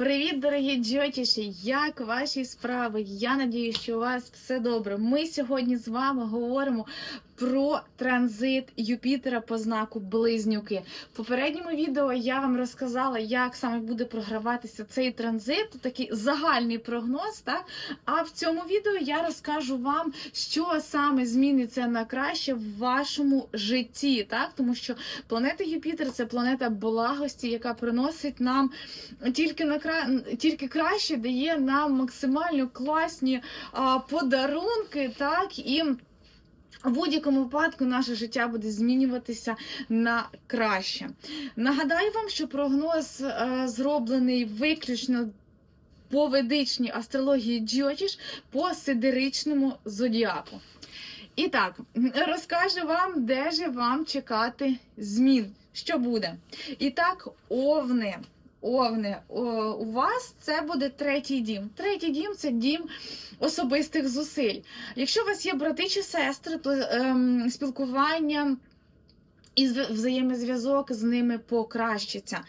Привіт, дорогі джотіші! Як ваші справи? Я надію, що у вас все добре. Ми сьогодні з вами говоримо про транзит Юпітера по знаку Близнюки. В попередньому відео я вам розказала, як саме буде програватися цей транзит, такий загальний прогноз. Так? А в цьому відео я розкажу вам, що саме зміниться на краще в вашому житті. Так? Тому що планета Юпітер це планета благості, яка приносить нам тільки на кра- тільки краще дає нам максимально класні а, подарунки, так і. В будь-якому випадку наше життя буде змінюватися на краще. Нагадаю вам, що прогноз е, зроблений виключно по ведичній астрології Джотіш по сидеричному зодіаку. І так, розкажу вам, де же вам чекати змін. Що буде? І так, овни. Овни, о, у вас це буде третій дім. Третій дім це дім особистих зусиль. Якщо у вас є брати чи сестри, то ем, спілкування. І взаємозв'язок з ними покращиться.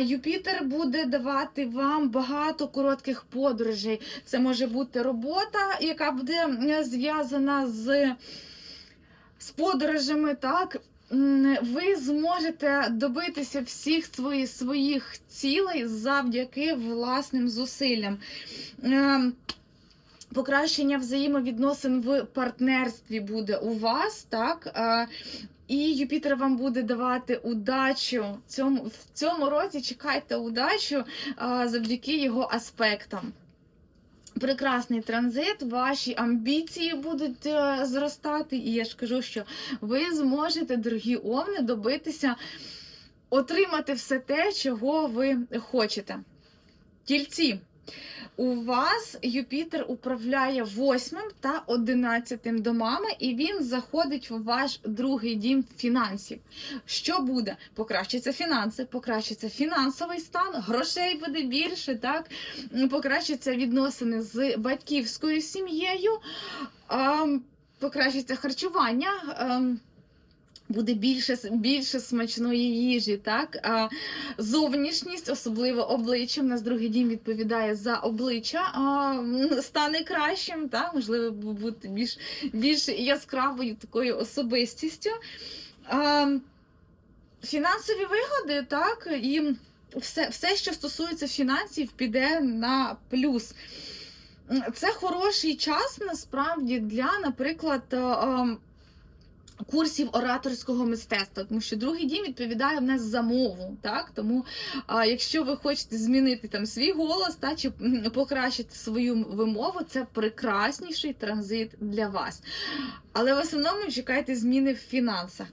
Юпітер буде давати вам багато коротких подорожей. Це може бути робота, яка буде е, зв'язана з, з подорожами, так. Ви зможете добитися всіх своїх, своїх цілей завдяки власним зусиллям. Ем, Покращення взаємовідносин в партнерстві буде у вас, так? Е, І Юпітер вам буде давати удачу. В цьому році чекайте удачу е, завдяки його аспектам. Прекрасний транзит, ваші амбіції будуть е, зростати, і я ж кажу, що ви зможете, дорогі овни, добитися, отримати все те, чого ви хочете. Тільці. У вас Юпітер управляє восьмим та одинадцятим домами, і він заходить в ваш другий дім фінансів. Що буде? Покращаться фінанси, покращиться фінансовий стан, грошей буде більше, так? Покращаться відносини з батьківською сім'єю, ем, покращиться харчування. Буде більше, більше смачної їжі, так? А, зовнішність, особливо обличчя. У нас другий дім відповідає за обличчя, а, стане кращим, так? можливо, бути більш, більш яскравою такою особистістю. А, фінансові вигоди, так, і все, все, що стосується фінансів, піде на плюс. Це хороший час насправді для, наприклад, курсів ораторського мистецтва, тому що другий дім відповідає в нас за мову. Так? Тому а, якщо ви хочете змінити там свій голос та, чи покращити свою вимову, це прекрасніший транзит для вас. Але в основному чекайте зміни в фінансах.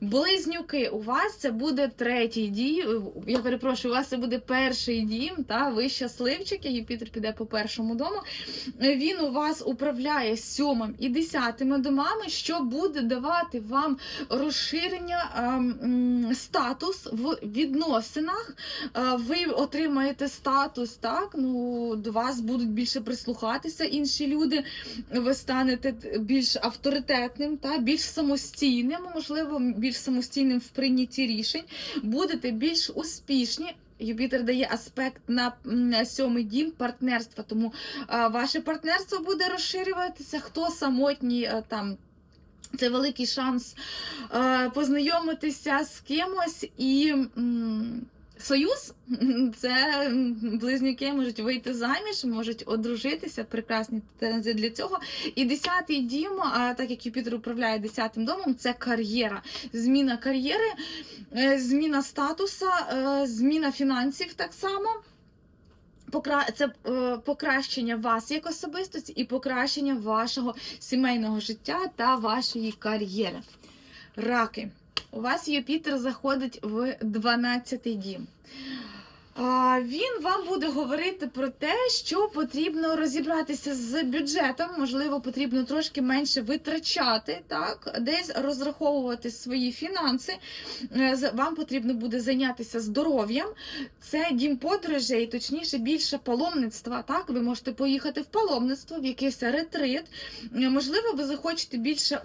Близнюки, у вас це буде третій дім. Я перепрошую, у вас це буде перший дім. Та ви щасливчики. Юпітер піде по першому дому. Він у вас управляє сьомим і десятими домами, що буде давати вам розширення м, статус в відносинах. Е, Ви отримаєте статус, так ну до вас будуть більше прислухатися інші люди. Ви станете більш авторитетним, та більш самостійним, можливо, більш самостійним в прийнятті рішень, будете більш успішні. Юпітер дає аспект на, сьомий дім партнерства, тому а, ваше партнерство буде розширюватися. Хто самотній а, там. Це великий шанс а, познайомитися з кимось і м, союз. Це близнюки можуть вийти заміж, можуть одружитися. Прекрасні тензи для цього. І десятий дім, а так як Юпітер управляє десятим домом, це кар'єра. Зміна кар'єри, е, зміна статуса, е, зміна фінансів так само. Це е, покращення вас як особистості і покращення вашого сімейного життя та вашої кар'єри. Раки. У вас Юпітер заходить в 12-й дім. Він вам буде говорити про те, що потрібно розібратися з бюджетом, можливо, потрібно трошки менше витрачати, так, десь розраховувати свої фінанси. Е, Вам потрібно буде зайнятися здоров'ям. Це дім подорожей, точніше, більше паломництва. Так, ви можете поїхати в паломництво, в якийсь ретрит. Е, Можливо, ви захочете більше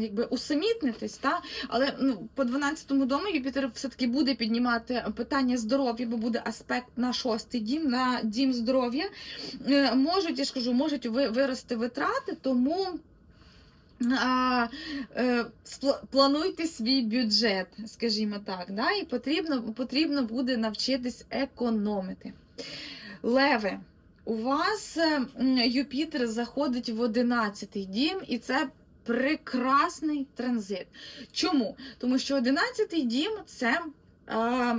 якби, усамітнитись, та? але ну, по 12-му дому Юпітер все-таки буде піднімати питання здоров'я, бо буде аспект на шостий дім, на дім здоров'я. Е, Можуть, я ж кажу, можуть вирости витрати, тому. А, е, плануйте свій бюджет, скажімо так, да? і потрібно, потрібно буде навчитись економити. Леви, у вас е, Юпітер заходить в 11 дім, і це прекрасний транзит. Чому? Тому що 11-й дім це. Е,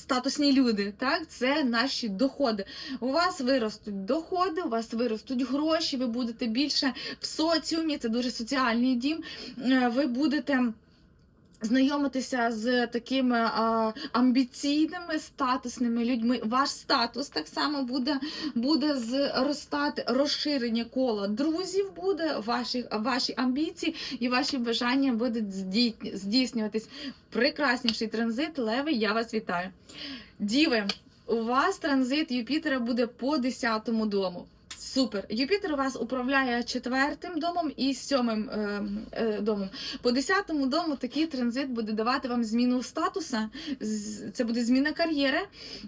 Статусні люди, так, це наші доходи. У вас виростуть доходи, у вас виростуть гроші, ви будете більше в соціумі, це дуже соціальний дім. Е, Ви будете знайомитися з такими а, амбіційними статусними людьми. Ваш статус так само буде, буде зростати, розширення кола друзів буде, ваші, ваші амбіції і ваші бажання будуть здійснюватись. Прекрасніший транзит, Леви, я вас вітаю. Діви, у вас транзит Юпітера буде по 10-му дому. Супер. Юпітер вас управляє четвертим домом і сьомим е, е, домом. По 10-му дому такий транзит буде давати вам зміну статуса. Це буде зміна кар'єри.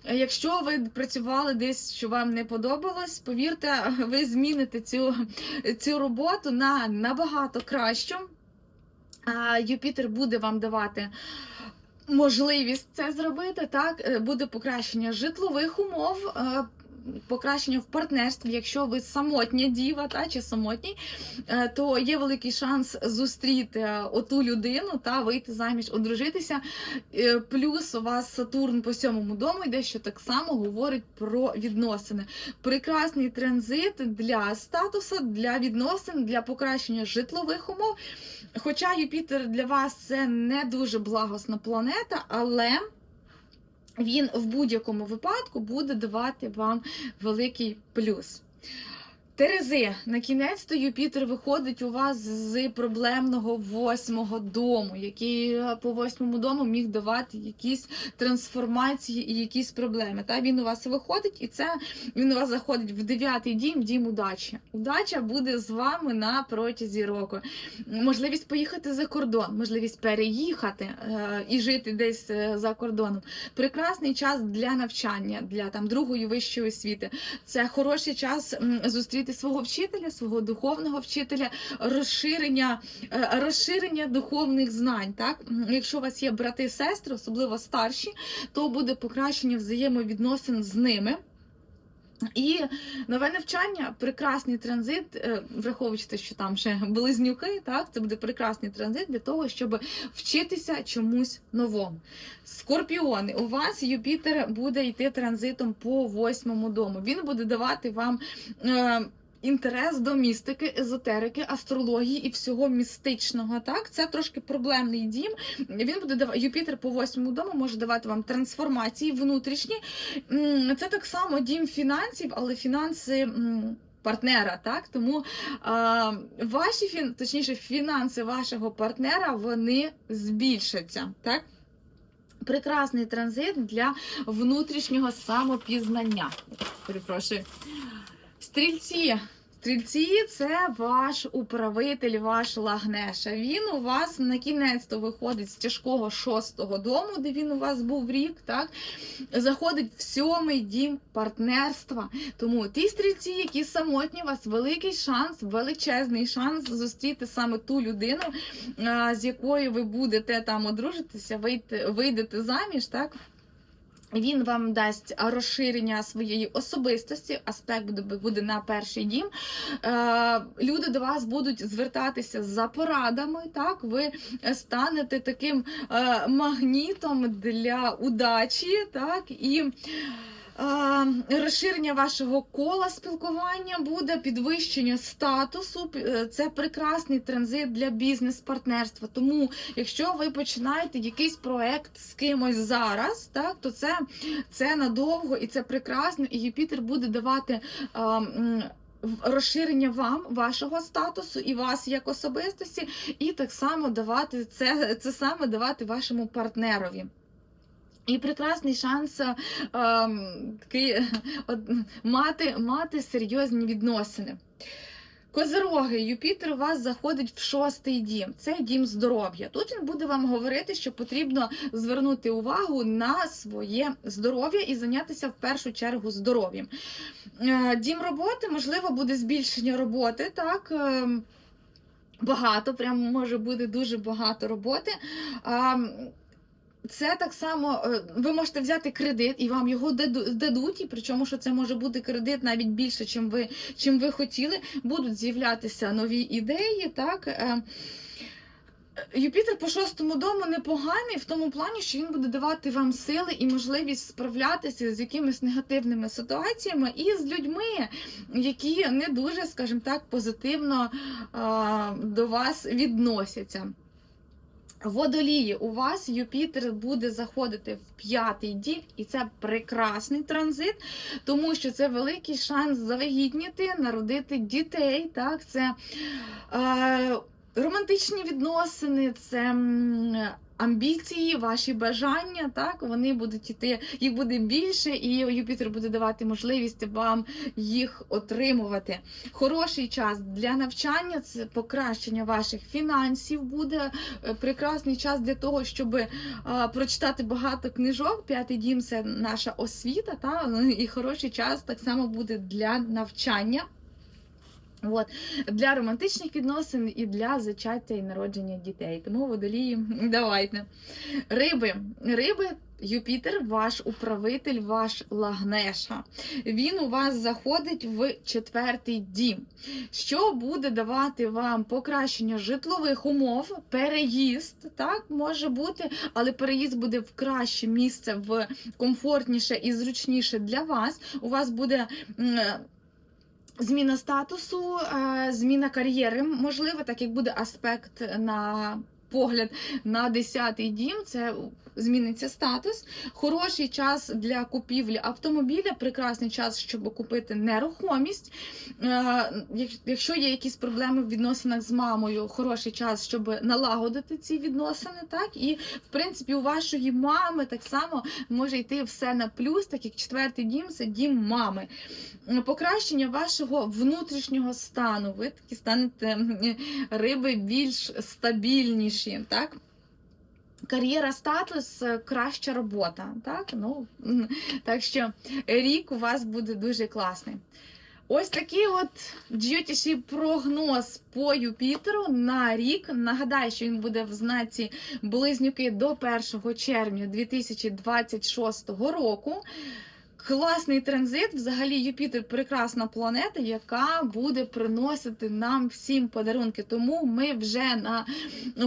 Е, Якщо ви працювали десь, що вам не подобалось, повірте, ви зміните цю, цю роботу на набагато кращу. Юпітер буде вам давати можливість це зробити. Так, Е, буде покращення житлових умов. Покращення в партнерстві, якщо ви самотня діва та чи самотній, е, то є великий шанс зустріти е, оту людину та вийти заміж, одружитися. Е, Плюс у вас Сатурн по сьомому дому йде, що так само говорить про відносини. Прекрасний транзит для статусу, для відносин, для покращення житлових умов. Хоча Юпітер для вас це не дуже благосна планета, але він в будь-якому випадку буде давати вам великий плюс. Терези, на кінець то Юпітер виходить у вас з проблемного восьмого дому, який е, по восьмому дому міг давати якісь трансформації і якісь проблеми. Та він у вас виходить, і це він у вас заходить в дев'ятий дім, дім удачі. Удача буде з вами на протязі року. Можливість поїхати за кордон, можливість переїхати е, і жити десь е, за кордоном. Прекрасний час для навчання, для там другої вищої освіти. Це хороший час м, зустріти свого вчителя, свого духовного вчителя, розширення, е, розширення духовних знань. Так, якщо у вас є брати і сестри, особливо старші, то буде покращення взаємовідносин з ними. І нове навчання, прекрасний транзит, е, враховуючи те, що там ще близнюки, так це буде прекрасний транзит для того, щоб вчитися чомусь новому. Скорпіони, у вас Юпітер буде йти транзитом по восьмому дому. Він буде давати вам. Інтерес до містики, езотерики, астрології і всього містичного. Так, це трошки проблемний дім. Він буде давати Юпітер по восьмому дому може давати вам трансформації внутрішні. Це так само дім фінансів, але фінанси. Партнера, так тому а, ваші фін, точніше, фінанси вашого партнера вони збільшаться, так? Прекрасний транзит для внутрішнього самопізнання. Перепрошую. Стрільці. Стрільці це ваш управитель, ваш лагнеша. Він у вас на кінець то виходить з тяжкого шостого дому, де він у вас був рік, так заходить в сьомий дім партнерства. Тому ті стрільці, які самотні, у вас великий шанс, величезний шанс зустріти саме ту людину, з якою ви будете там одружитися, вийти, вийдете заміж, так. Він вам дасть розширення своєї особистості, аспект буде- на перший дім. Е, Люди до вас будуть звертатися за порадами. Так, ви станете таким е, магнітом для удачі, так і. Розширення вашого кола спілкування буде підвищення статусу. Е, Це прекрасний транзит для бізнес-партнерства. Тому, якщо ви починаєте якийсь проект з кимось зараз, так то це, це надовго і це прекрасно. І Юпітер буде давати. в- Розширення вам вашого статусу і вас як особистості, і так само давати це, це саме давати вашому партнерові. І прекрасний шанс е, ем, такий, от, мати, мати серйозні відносини. Козироги, Юпітер у вас заходить в шостий дім. Це дім здоров'я. Тут він буде вам говорити, що потрібно звернути увагу на своє здоров'я і зайнятися в першу чергу здоров'ям. Е, Дім роботи, можливо, буде збільшення роботи, так. ем, Багато, прямо може бути дуже багато роботи. Це так само, е, ви можете взяти кредит і вам його дадуть, і причому, що це може бути кредит навіть більше, чим ви, чим ви хотіли. Будуть з'являтися нові ідеї. Так? Е, Юпітер по шостому дому непоганий в тому плані, що він буде давати вам сили і можливість справлятися з якимись негативними ситуаціями і з людьми, які не дуже, скажімо так, позитивно до вас відносяться. Водолії, у вас Юпітер буде заходити в п'ятий дім, і це прекрасний транзит, тому що це великий шанс завагітніти, народити дітей. Так, це е, романтичні відносини, це амбіції, ваші бажання. Так, вони будуть іти, їх буде більше, і Юпітер буде давати можливість вам їх отримувати. Хороший час для навчання, це покращення ваших фінансів буде е, прекрасний час для того, щоб е, прочитати багато книжок. П'ятий дім це наша освіта, та і хороший час так само буде для навчання. От, для романтичних відносин і для зачаття і народження дітей. Тому водолії, давайте. Риби. Риби. Юпітер, ваш управитель, ваш лагнеша. Він у вас заходить в четвертий дім, що буде давати вам покращення житлових умов, переїзд, так може бути, але переїзд буде в краще місце, в комфортніше і зручніше для вас. У вас буде. Зміна статусу, е, зміна кар'єри, можливо, так як буде аспект на погляд на 10-й дім, це зміниться статус. Хороший час для купівлі автомобіля, прекрасний час, щоб купити нерухомість. Е, Якщо є якісь проблеми в відносинах з мамою, хороший час, щоб налагодити ці відносини. Так і в принципі у вашої мами так само може йти все на плюс, так як четвертий дім це дім мами. Покращення вашого внутрішнього стану. Ви такі станете риби більш стабільніші, так? Кар'єра, статус, е, краща робота. Так? Ну, так що рік у вас буде дуже класний. Ось такий от джютіший прогноз по Юпітеру на рік. Нагадаю, що він буде в знаці близнюки до 1 червня 2026 року. Класний транзит. Взагалі, Юпітер прекрасна планета, яка буде приносити нам всім подарунки. Тому ми вже на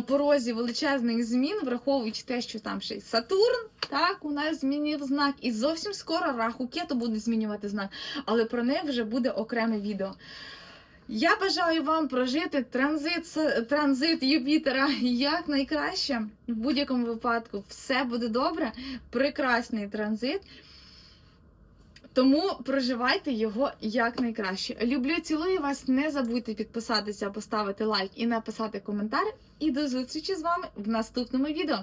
порозі величезних змін, враховуючи те, що там ще й Сатурн, так, у нас змінив знак, і зовсім скоро Раху Кету буде змінювати знак, але про них вже буде окреме відео. Я бажаю вам прожити транзит, транзит Юпітера як найкраще. В будь-якому випадку все буде добре. Прекрасний транзит. Тому проживайте його як найкраще. Люблю, цілую вас. Не забудьте підписатися, поставити лайк і написати коментар. І до зустрічі з вами в наступному відео.